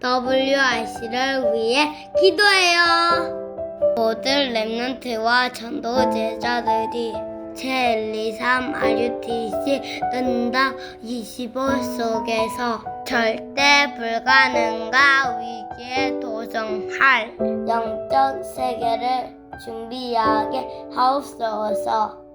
WRC를 위해 기도해요. 모든 랩런트와 전도 제자들이 제123 RUTC 은당 25 속에서 절대 불가능과 위기에 도전할 영적 세계를 준비하게 하옵소서.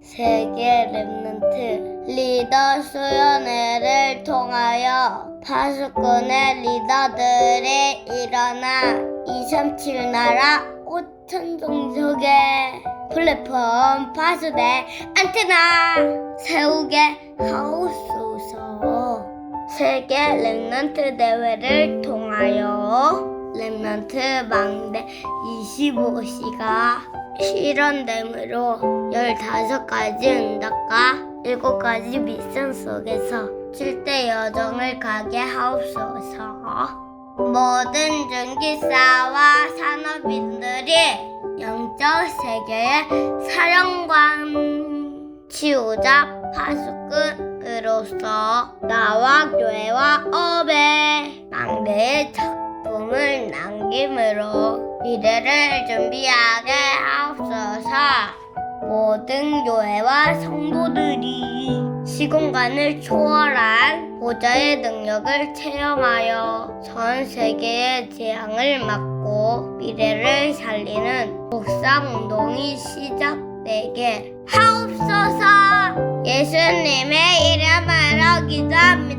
세계 랩런트 리더 수련회를 통하여 파수꾼의 리더들이 일어나 237 나라 5천 종족의 플랫폼 파수대 안테나 세우게 하옵소서. 세계 랩런트 대회를 통하여 랩런트 망대 25시가 실현됨으로 15가지 응답과 7가지 미션 속에서 7대 여정을 가게 하옵소서. 모든 전기사와 산업인들이 영적 세계의 사령관 치우자 파수꾼으로서 나와 교회와 업의 망대의 작품을 남김으로 미래를 준비하게 하옵소서. 모든 교회와 성도들이 시공간을 초월한 보좌의 능력을 체험하여 전 세계의 재앙을 막고 미래를 살리는 복사운동이 시작되게 하옵소서 예수님의 이름으로 기도합니다.